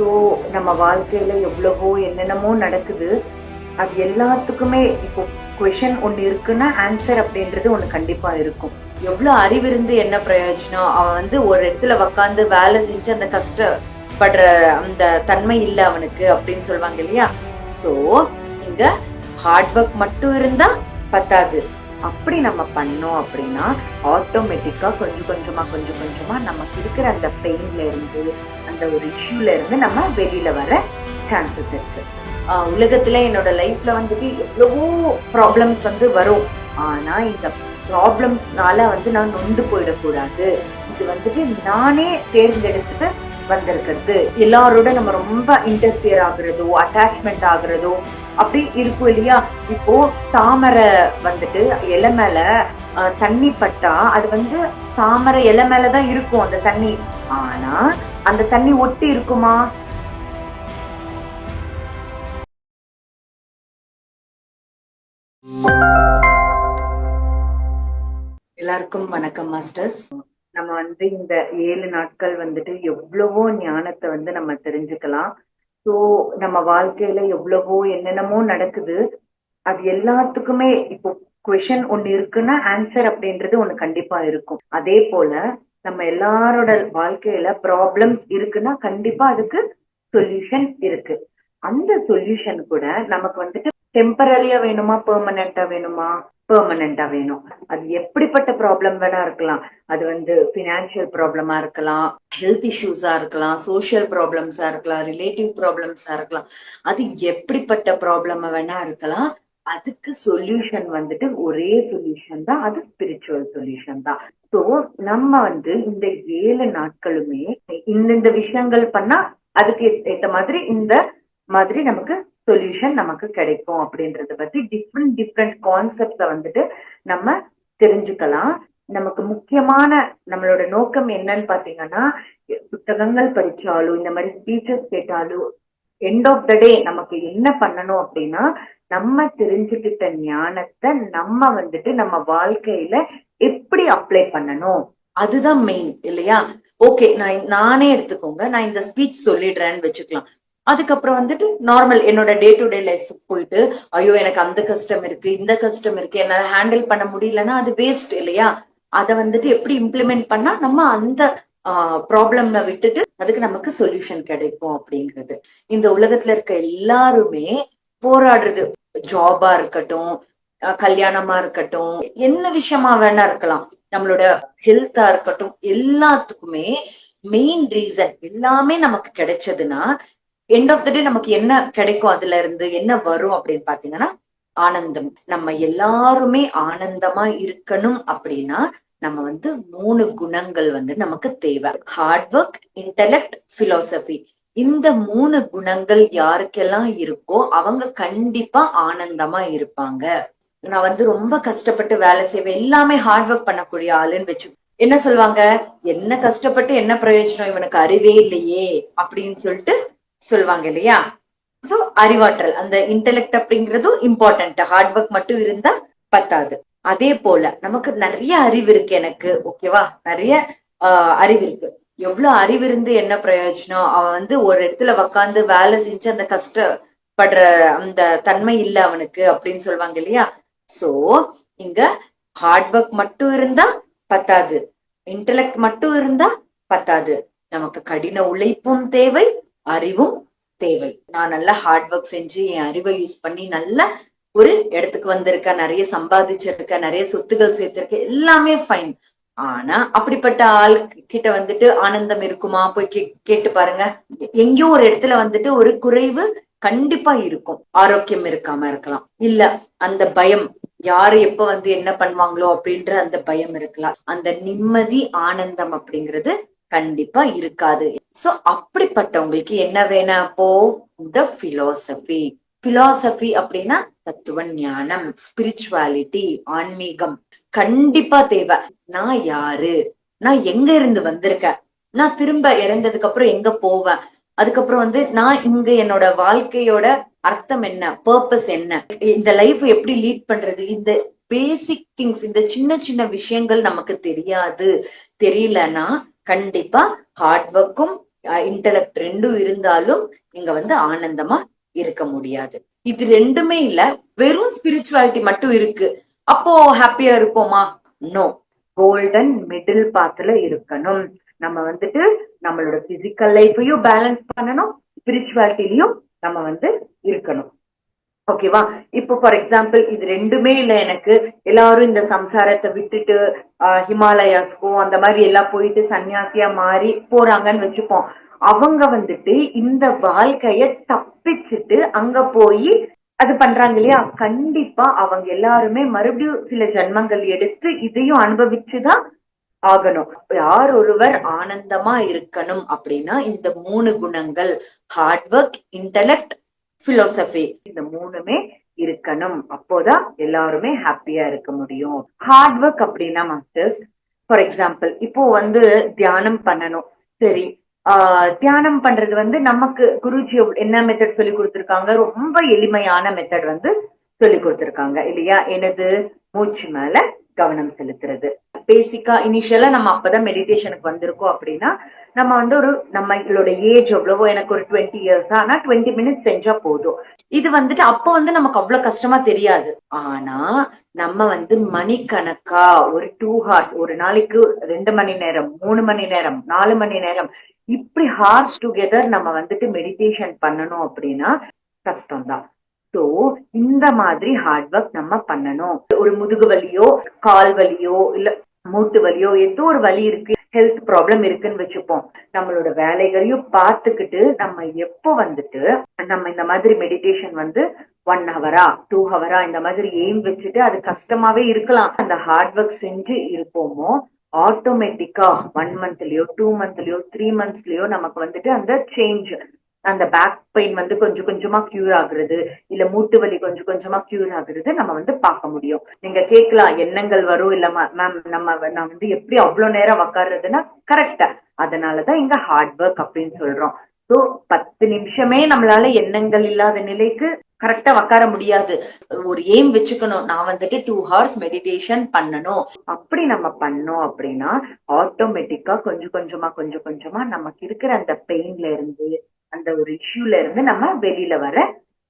So நம்ம வாழ்க்கையில் எவ்வளவோ என்னென்னமோ நடக்குது. அது எல்லாத்துக்குமே இப்போ கொஷின் ஒன்று இருக்குன்னா ஆன்சர் அப்படின்றது ஒன்று கண்டிப்பாக இருக்கும். எவ்வளோ அறிவு இருந்து என்ன பிரயோஜனம்? அவன் வந்து ஒரு இடத்துல உக்காந்து வேலை செஞ்சு அந்த கஷ்டப்படுற அந்த தன்மை இல்லை அவனுக்கு அப்படின்னு சொல்லுவாங்க இல்லையா? ஸோ இங்கே ஹார்ட் ஒர்க் மட்டும் இருந்தால் பத்தாது. அப்படி நம்ம பண்ணோம் அப்படின்னா ஆட்டோமேட்டிக்காக கொஞ்சம் கொஞ்சமாக கொஞ்சம் கொஞ்சமாக நமக்கு இருக்கிற அந்த பெயின்ல இருந்து அந்த ஒரு இஷ்யூல இருந்து நம்ம வெளியில் வர சான்சஸ் இருக்குது உலகத்தில் என்னோட லைஃப்பில் வந்துட்டு எவ்வளவோ ப்ராப்ளம்ஸ் வந்து வரும். ஆனால் இந்த ப்ராப்ளம்ஸ்னால வந்து நான் நொண்டு போயிடக்கூடாது. இது வந்துட்டு நானே தேர்ந்தெடுத்துட்டு வந்திருக்கிறது. எல்லாரோட நம்ம ரொம்ப இன்டர்ஃபியர் ஆகுறதோ அட்டாச்மெண்ட் ஆகுறதோ அப்படி இருக்கும் இல்லையா? இப்போ தாமரை வந்துட்டு இலை மேல தண்ணி பட்டா அது வந்து தாமரை இலை மேலதான் இருக்கும் அந்த தண்ணி. ஆனா அந்த தண்ணி ஒட்டி இருக்குமா? எல்லாருக்கும் வணக்கம் மாஸ்டர்ஸ் நம்ம வந்து இந்த ஏழு நாட்கள் வந்துட்டு எவ்வளவோ ஞானத்தை வந்து நம்ம தெரிஞ்சுக்கலாம். ஸோ நம்ம வாழ்க்கையில எவ்வளவோ என்னென்னமோ நடக்குது. அது எல்லாத்துக்குமே இப்போ கொஷன் ஒன்னு இருக்குன்னா ஆன்சர் அப்படின்றது ஒண்ணு கண்டிப்பா இருக்கும். அதே போல நம்ம எல்லாரோட வாழ்க்கையில ப்ராப்ளம்ஸ் இருக்குன்னா கண்டிப்பா அதுக்கு சொல்யூஷன் இருக்கு. அந்த சொல்யூஷன் கூட நமக்கு வந்துட்டு டெம்பரரியா வேணுமா பெர்மனண்டா வேணுமா? பெர்மனண்டா வேணும். அது எப்படிப்பட்ட ப்ராப்ளம் வேணா இருக்கலாம். அது வந்து ஃபினான்ஷியல் ப்ராப்ளமா இருக்கலாம் ஹெல்த் இஷ்யூஸா இருக்கலாம் சோஷியல் ப்ராப்ளம்ஸா இருக்கலாம் ரிலேட்டிவ் ப்ராப்ளம்ஸா இருக்கலாம். அது எப்படிப்பட்ட ப்ராப்ளம் வேணா இருக்கலாம். அதுக்கு சொல்யூஷன் வந்துட்டு ஒரே சொல்யூஷன் தான். அது ஸ்பிரிச்சுவல் சொல்யூஷன் தான். ஸோ நம்ம வந்து இந்த ஏழு நாட்களுமே இந்தந்த விஷயங்கள் பண்ணா அதுக்கு ஏத்த மாதிரி இந்த மாதிரி நமக்கு சொல்யூஷன் நமக்கு கிடைக்கும் அப்படின்றத பத்தி டிஃப்ரெண்ட் டிஃப்ரெண்ட் கான்செப்ட வந்துட்டு நம்ம தெரிஞ்சுக்கலாம். நமக்கு முக்கியமான நம்மளோட நோக்கம் என்னன்னு பாத்தீங்கன்னா புத்தகங்கள் படிச்சாலும் இந்த மாதிரி ஸ்பீச்சஸ் கேட்டாலும் எண்ட் ஆஃப் த டே நமக்கு என்ன பண்ணணும் அப்படின்னா நம்ம தெரிஞ்சுக்கிட்ட ஞானத்தை நம்ம வந்துட்டு நம்ம வாழ்க்கையில எப்படி அப்ளை பண்ணணும்? அதுதான் மெயின் இல்லையா? ஓகே நான் நானே எடுத்துக்கோங்க. நான் இந்த ஸ்பீச் சொல்லிடுறேன்னு வச்சுக்கலாம். அதுக்கப்புறம் வந்துட்டு நார்மல் என்னோட டே டு டே லைஃப் போயிட்டு ஐயோ எனக்கு அந்த கஷ்டம் இருக்கு இந்த கஷ்டம் இருக்கு என்னால ஹேண்டில் பண்ண முடியலன்னா அது வேஸ்ட் இல்லையா? அதை வந்துட்டு எப்படி இம்ப்ளிமெண்ட் பண்ணா நம்ம அந்த ப்ராப்ளம்ல விட்டுட்டு அதுக்கு நமக்கு சொல்யூஷன் கிடைக்கும் அப்படிங்கிறது. இந்த உலகத்துல இருக்க எல்லாருமே போராடுறது ஜாபா இருக்கட்டும் கல்யாணமா இருக்கட்டும் என்ன விஷயமா வேணா இருக்கலாம். நம்மளோட ஹெல்த்தா இருக்கட்டும் எல்லாத்துக்குமே மெயின் ரீசன் எல்லாமே நமக்கு கிடைச்சதுன்னா எண்ட் ஆஃப் த டே நமக்கு என்ன கிடைக்கும் அதுல இருந்து என்ன வரும் அப்படின்னு பாத்தீங்கன்னா ஆனந்தம். நம்ம எல்லாருமே ஆனந்தமா இருக்கணும் அப்படின்னா நம்ம வந்து மூணு குணங்கள் வந்து நமக்கு தேவை. ஹார்ட் ஒர்க் இன்டெலெக்ட் பிலோசபி இந்த மூணு குணங்கள் யாருக்கெல்லாம் இருக்கோ அவங்க கண்டிப்பா ஆனந்தமா இருப்பாங்க. நான் வந்து ரொம்ப கஷ்டப்பட்டு வேலை செய்வேன். எல்லாமே ஹார்ட் ஒர்க் பண்ணக்கூடிய ஆளுன்னு வச்சு என்ன சொல்லுவாங்க? என்ன கஷ்டப்பட்டு என்ன பிரயோஜனம்? இவனுக்கு அறிவே இல்லையே அப்படின்னு சொல்லிட்டு சொல்லுவாங்க இல்லையா? சோ அறிவாற்றல் அந்த இன்டெலெக்ட் அப்படிங்கறதும் இம்பார்ட்டன்ட் ஹார்ட் ஒர்க் மட்டும் இருந்தா பத்தாது. அதே போல நமக்கு நிறைய அறிவு இருக்கு எனக்கு ஓகேவா நிறைய ஆஹ் அறிவு இருக்கு. எவ்வளவு அறிவு இருந்து என்ன பிரயோஜனம்? அவன் வந்து ஒரு இடத்துல உக்காந்து வேலை செஞ்சு அந்த கஷ்டப்படுற அந்த தன்மை இல்ல அவனுக்கு அப்படின்னு சொல்லுவாங்க இல்லையா? சோ இங்க ஹார்ட் ஒர்க் மட்டும் இருந்தா பத்தாது. இன்டெலெக்ட் மட்டும் இருந்தா பத்தாது. நமக்கு கடின உழைப்பும் தேவை அறிவும் தேவை. நான் நல்லா ஹார்ட் ஒர்க் செஞ்சு என் அறிவை யூஸ் பண்ணி நல்ல ஒரு இடத்துக்கு வந்திருக்கேன் நிறைய சம்பாதிச்சிருக்கேன் நிறைய சொத்துகள் சேர்த்திருக்கேன் எல்லாமே ஃபைன் ஆனா அப்படிப்பட்ட ஆள் கிட்ட வந்துட்டு ஆனந்தம் இருக்குமா? போய் கே- கேட்டு பாருங்க. எங்கேயோ ஒரு இடத்துல வந்துட்டு ஒரு குறைவு கண்டிப்பா இருக்கும். ஆரோக்கியம் இருக்காம இருக்கலாம். இல்ல அந்த பயம் யாரு எப்ப வந்து என்ன பண்ணுவாங்களோ அப்படின்ற அந்த பயம் இருக்கலாம். அந்த நிம்மதி ஆனந்தம் அப்படிங்கிறது கண்டிப்பா இருக்காது. சோ அப்படிப்பட்டவங்களுக்கு என்ன வேணும் அப்போ? இந்த பிலாசபி பிலாசபி அப்படின்னா தத்துவ ஞானம் ஸ்பிரிச்சுவாலிட்டி ஆன்மீகம். கண்டிப்பா தேவை. நான் யாரு? நான் எங்க இருந்து வந்திருக்கேன்? நான் திரும்ப இறந்ததுக்கு அப்புறம் எங்க போவேன்? அதுக்கப்புறம் வந்து நான் இங்க என்னோட வாழ்க்கையோட அர்த்தம் என்ன? பர்பஸ் என்ன? இந்த லைஃப் எப்படி லீட் பண்றது? இந்த பேசிக் திங்ஸ் இந்த சின்ன சின்ன விஷயங்கள் நமக்கு தெரியாது. தெரியலன்னா கண்டிப்பா ஹார்ட் ஒர்க்கும் இன்டலெக்ட் ரெண்டும் இருந்தாலும் இங்க வந்து ஆனந்தமா இருக்க முடியாது. இது ரெண்டுமே இல்ல வெறும் ஸ்பிரிச்சுவாலிட்டி மட்டும் இருக்கு. அப்போ ஹாப்பியா இருப்போமா? நோ கோல்டன் மிடில் பாத்துல இருக்கணும். நம்ம வந்துட்டு நம்மளோட பிசிக்கல் லைஃபையும் பேலன்ஸ் பண்ணணும் ஸ்பிரிச்சுவாலிட்டிலையும் நம்ம வந்து இருக்கணும். ஓகேவா இப்போ ஃபார் எக்ஸாம்பிள் இது ரெண்டுமே இல்ல எனக்கு. எல்லாரும் இந்த சம்சாரத்தை விட்டுட்டு ஹிமாலயாஸ்கோ அந்த மாதிரி எல்லாம் போயிட்டு சன்னியாசியா மாறி போறாங்கன்னு வச்சுப்போம். அவங்க வந்துட்டு இந்த வாழ்க்கைய தப்பிச்சுட்டு அங்க போய் அது பண்றாங்க இல்லையா? கண்டிப்பா அவங்க எல்லாருமே மறுபடியும் சில ஜென்மங்கள் எடுத்து இதையும் அனுபவிச்சுதான் ஆகணும். யார் ஒருவர் ஆனந்தமா இருக்கணும் அப்படின்னா இந்த மூணு குணங்கள் ஹார்ட் ஒர்க் இன்டலெக்ட் பிலோசபி இந்த மூணுமே இருக்கணும். அப்போதான் எல்லாருமே ஹாப்பியா இருக்க முடியும். ஹார்ட் ஒர்க் அப்படின்னா மாஸ்டர்ஸ் ஃபார் எக்ஸாம்பிள் இப்போ வந்து தியானம் பண்ணணும். சரி ஆஹ் தியானம் பண்றது வந்து நமக்கு குருஜி என்ன மெத்தட் சொல்லி கொடுத்திருக்காங்க? ரொம்ப எளிமையான மெத்தட் வந்து சொல்லி கொடுத்திருக்காங்க இல்லையா? எனது மூச்சு மேல கவனம் செலுத்துறது. பேசிக்கா இனிஷியலா நம்ம அப்பதான் மெடிடேஷனுக்கு வந்திருக்கோம் அப்படின்னா நம்ம வந்து ஒரு நம்மளோட ஏஜ் எவ்வளவோ எனக்கு ஒரு டுவெண்ட்டி இயர்ஸ் ஆனா டுவெண்ட்டி மினிட்ஸ் செஞ்சா போதும். இது வந்துட்டு அப்ப வந்து நமக்கு அவ்வளவு கஷ்டமா தெரியாது. ஆனா நம்ம வந்து மணிக்கணக்கா ஒரு டூ ஹார்ஸ் ஒரு நாளைக்கு ரெண்டு மணி நேரம் மூணு மணி நேரம் நாலு மணி நேரம் இப்படி ஹார்ஸ் டுகெதர் நம்ம வந்துட்டு மெடிடேஷன் பண்ணணும் அப்படின்னா கஷ்டம்தான். ஸோ இந்த மாதிரி ஹார்ட் ஒர்க் நம்ம பண்ணணும். ஒரு முதுகு வலியோ கால் வலியோ இல்ல மூட்டு வலியோ ஏதோ ஒரு வலி இருக்கு ஹெல்த் ப்ராப்ளம் இருக்குன்னு வச்சுப்போம். நம்மளோட வேலைகளையும் பார்த்துக்கிட்டு நம்ம எப்போ வந்துட்டு நம்ம இந்த மாதிரி மெடிடேஷன் வந்து ஒன் ஹவரா டூ ஹவரா இந்த மாதிரி எய்ம் வச்சுட்டு அது கஷ்டமாவே இருக்கலாம். அந்த ஹார்ட் ஒர்க் செஞ்சு இருப்போமோ ஆட்டோமேட்டிக்கா ஒன் மந்த்லயோ டூ மந்த்லயோ த்ரீ மந்த்ஸ்லயோ நமக்கு வந்துட்டு அந்த சேஞ்ச் அந்த பேக் பெயின் வந்து கொஞ்சம் கொஞ்சமா கியூர் ஆகுறது இல்ல மூட்டு வலி கொஞ்சம் கொஞ்சமா கியூர் ஆகுறது நம்ம வந்து பார்க்க முடியும். நீங்க கேட்கலாம் எண்ணங்கள் வரும் இல்ல மேம் நம்ம நான் வந்து எப்படி அவ்வளவு நேரம் உக்காடுறதுன்னா கரெக்டா அதனாலதான் இங்க ஹார்ட் ஒர்க் அப்படின்னு சொல்றோம். ஸோ பத்து நிமிஷமே நம்மளால எண்ணங்கள் இல்லாத நிலைக்கு கரெக்டா உக்கார முடியாது. ஒரு எய்ம் வச்சுக்கணும். நான் வந்துட்டு டூ ஹவர்ஸ் மெடிடேஷன் பண்ணணும். அப்படி நம்ம பண்ணோம் அப்படின்னா ஆட்டோமேட்டிக்கா கொஞ்சம் கொஞ்சமா கொஞ்சம் கொஞ்சமா நமக்கு இருக்கிற அந்த பெயின்ல இருந்து அந்த ஒரு இஷ்யூல இருந்து நம்ம வெளியில வர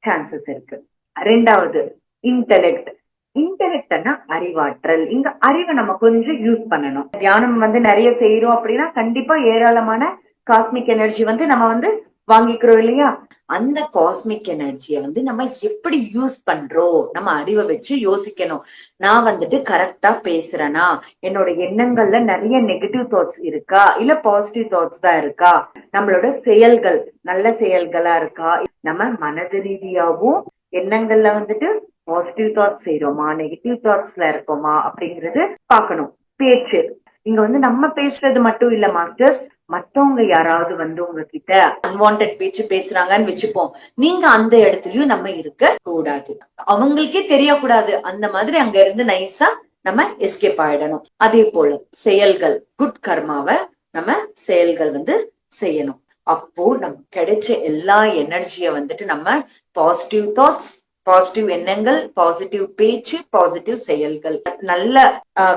சான்சஸ் இருக்கு. ரெண்டாவது இன்டெலெக்ட் இன்டெலெக்ட்னா அறிவாற்றல். இங்க அறிவை நம்ம கொஞ்சம் யூஸ் பண்ணணும். தியானம் வந்து நிறைய செய்யறோம் அப்படின்னா கண்டிப்பா ஏராளமான காஸ்மிக் எனர்ஜி வந்து நம்ம வந்து வாங்கிக்கிறோம் இல்லையா? அந்த காஸ்மிக் எனர்ஜியை வந்து நம்ம எப்படி யூஸ் பண்றோம் நம்ம அறிவை வச்சு யோசிக்கணும். நான் வந்துட்டு கரெக்டா பேசுறேனா? என்னோட எண்ணங்கள்ல நிறைய நெகட்டிவ் தாட்ஸ் இருக்கா? இல்ல பாசிட்டிவ் தாட்ஸ் தான் இருக்கா? நம்மளோட செயல்கள் நல்ல செயல்களா இருக்கா? நம்ம மனது ரீதியாவும் எண்ணங்கள்ல வந்துட்டு பாசிட்டிவ் தாட்ஸ் செய்யறோமா நெகட்டிவ் தாட்ஸ்ல இருக்கோமா? அப்படிங்கறது பார்க்கணும். பேச்சு. இங்க வந்து நம்ம பேசுறது மட்டும் இல்ல மாஸ்டர்ஸ். மத்தவங்க யாராவது வந்து உங்ககிட்ட அன்வான்ட் பேச்சு பேசுறாங்கன்னு வச்சுப்போம். நீங்க அந்த இடத்துலயும் நம்ம இருக்க கூடாது அவங்களுக்கே தெரியக்கூடாது. அந்த மாதிரி அங்க இருந்து நைஸா நம்ம எஸ்கேப் ஆயிடணும். அதே போல செயல்கள் குட் கர்மாவை நம்ம செயல்கள் வந்து செய்யணும். அப்போ நமக்கு கிடைச்ச எல்லா எனர்ஜிய வந்துட்டு நம்ம பாசிட்டிவ் தாட்ஸ் பாசிட்டிவ் எண்ணங்கள் பாசிட்டிவ் பேச்சு பாசிட்டிவ் செயல்கள். நல்ல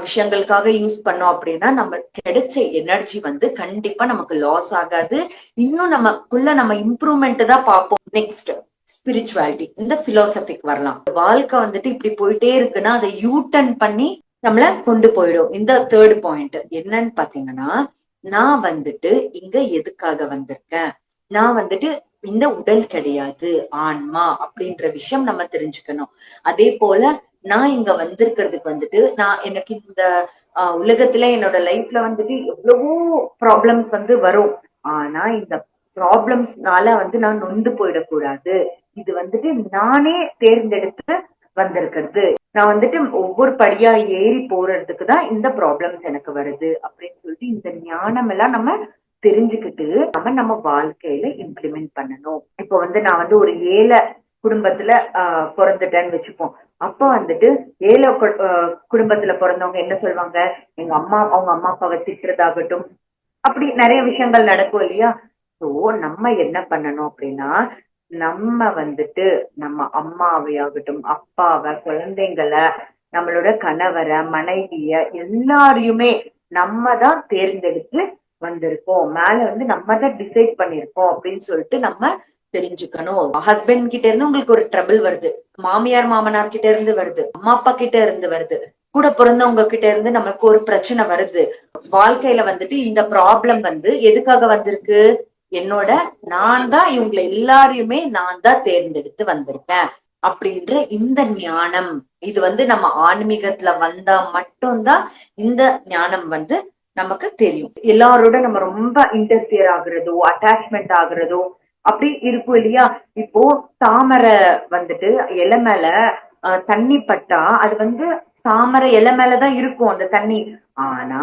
விஷயங்களுக்காக யூஸ் பண்ணோம் அப்படின்னா நம்ம கிடைச்ச எனர்ஜி வந்து கண்டிப்பா நமக்கு லாஸ் ஆகாது. இன்னும் நமக்குள்ள நம்ம இம்ப்ரூவ்மெண்ட் தான் பார்ப்போம். நெக்ஸ்ட் ஸ்பிரிச்சுவாலிட்டி இந்த பிலோசபிக் வரலாம். வாழ்க்கை வந்துட்டு இப்படி போயிட்டே இருக்குன்னா அதை யூ டர்ன் பண்ணி நம்மள கொண்டு போயிடும். இந்த தேர்ட் பாயிண்ட் என்னன்னு பாத்தீங்கன்னா நான் வந்துட்டு இங்க எதுக்காக வந்திருக்கேன்? நான் வந்துட்டு இந்த உடல் கிடையாது ஆன்மா அப்படின்ற விஷயம் நம்ம தெரிஞ்சுக்கணும். அதே போல நான் இங்க வந்திருக்கிறதுக்கு வந்துட்டு நான் எனக்கு இந்த ஆஹ், உலகத்துல என்னோட லைஃப்ல வந்துட்டு எவ்வளவோ ப்ராப்ளம்ஸ் வந்து வரும். ஆனா இந்த ப்ராப்ளம்ஸ்னால வந்து நான் நொந்து போயிடக்கூடாது. இது வந்துட்டு நானே தேர்ந்தெடுத்து வந்திருக்கிறது. நான் வந்துட்டு ஒவ்வொரு படியா ஏறி போறதுக்கு தான் இந்த ப்ராப்ளம்ஸ் எனக்கு வருது அப்படின்னு சொல்லிட்டு இந்த ஞானம் எல்லாம் நம்ம தெரிஞ்சுக்கிட்டு நம்ம நம்ம வாழ்க்கையில இம்ப்ளிமெண்ட் பண்ணணும். இப்போ வந்து நான் வந்து ஒரு ஏழை குடும்பத்துல ஆஹ் பிறந்துட்டேன்னு வச்சுப்போம். அப்ப வந்துட்டு ஏழை குடும்பத்துல பிறந்தவங்க என்ன சொல்லுவாங்க? எங்க அம்மா அவங்க அம்மா அப்பாவை திட்டுறதாகட்டும். அப்படி நிறைய விஷயங்கள் நடக்கும் இல்லையா? சோ நம்ம என்ன பண்ணணும் அப்படின்னா நம்ம வந்துட்டு நம்ம அம்மாவையாகட்டும் அப்பாவை குழந்தைங்களை நம்மளோட கணவரை மனைவிய எல்லாரையுமே நம்ம தான் தேர்ந்தெடுத்து வந்திருக்கோம். மேல வந்து நம்ம தான் டிசைட் பண்ணிருக்கோம் அப்படின்னு சொல்லிட்டு நம்ம தெரிஞ்சுக்கணும். ஹஸ்பண்ட் கிட்ட இருந்து உங்களுக்கு ஒரு ட்ரபிள் வருது. மாமியார் மாமனார் கிட்ட இருந்து வருது. அம்மா அப்பா கிட்ட இருந்து வருது. கூட பிறந்தவங்க கிட்ட இருந்து நமக்கு ஒரு பிரச்சனை வருது. வாழ்க்கையில வந்துட்டு இந்த ப்ராப்ளம் வந்து எதுக்காக வந்திருக்கு? என்னோட நான் தான் இவங்களை எல்லாரையுமே நான் தான் தேர்ந்தெடுத்து வந்திருக்கேன் அப்படின்ற இந்த ஞானம். இது வந்து நம்ம ஆன்மீகத்துல வந்தா மட்டும்தான் இந்த ஞானம் வந்து நமக்கு தெரியும். எல்லாரோட நம்ம ரொம்ப இன்டர்ஃபியர் ஆகுறதோ அட்டாச்மெண்ட் ஆகுறதோ அப்படி இருக்கும் இல்லையா? இப்போ தாமரை வந்துட்டு இலை மேல அஹ், தண்ணி பட்டா அது வந்து தாமரை இலை மேலதான் இருக்கும் அந்த தண்ணி. ஆனா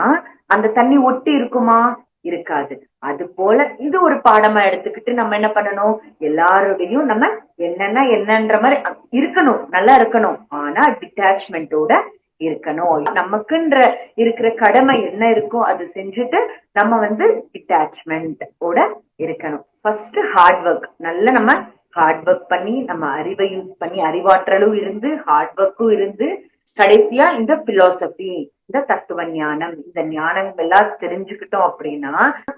அந்த தண்ணி ஒட்டி இருக்குமா? இருக்காது. அது போல இது ஒரு பாடமா எடுத்துக்கிட்டு நம்ம என்ன பண்ணணும்? எல்லாரோடையும் நம்ம என்னன்னா என்னன்ற மாதிரி இருக்கணும். நல்லா இருக்கணும். ஆனா டிட்டாச்மெண்டோட இருக்கணும். நமக்குன்ற இருக்கிற கடமை என்ன இருக்கோ அது செஞ்சுட்டு நம்ம வந்து டிட்டாச்மெண்ட் ஓட இருக்கணும். ஃபர்ஸ்ட் ஹார்ட் ஒர்க் நல்ல நம்ம ஹார்ட் ஒர்க் பண்ணி நம்ம அறிவை யூஸ் பண்ணி அறிவாற்றலும் இருந்து ஹார்ட் ஒர்க்கும் இருந்து கடைசியா இந்த பிலாசபி இந்த தத்துவ ஞானம் இந்த ஞானம் எல்லாம் தெரிஞ்சுக்கிட்டோம் அப்படின்னா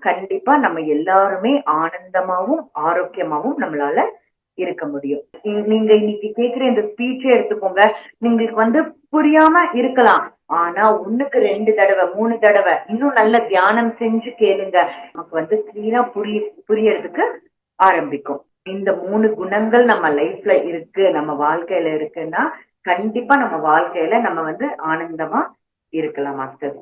கண்டிப்பா நம்ம எல்லாருமே ஆனந்தமாவும் ஆரோக்கியமாவும் நம்மளால இருக்க முடியும். நீங்க இன்னைக்கு கேக்குற இந்த ஸ்பீச்சே எடுத்துக்கோங்க. உங்களுக்கு வந்து புரியாம இருக்கலாம். ஆனா ஒண்ணுக்கு ரெண்டு தடவை மூணு தடவை இன்னும் நல்ல தியானம் செஞ்சு கேளுங்க. நமக்கு வந்து கிளீனா புரிய புரியறதுக்கு ஆரம்பிக்கும். இந்த மூணு குணங்கள் நம்ம லைஃப்ல இருக்கு நம்ம வாழ்க்கையில இருக்குன்னா கண்டிப்பா நம்ம வாழ்க்கையில நம்ம வந்து ஆனந்தமா இருக்கலாம் மாஸ்டர்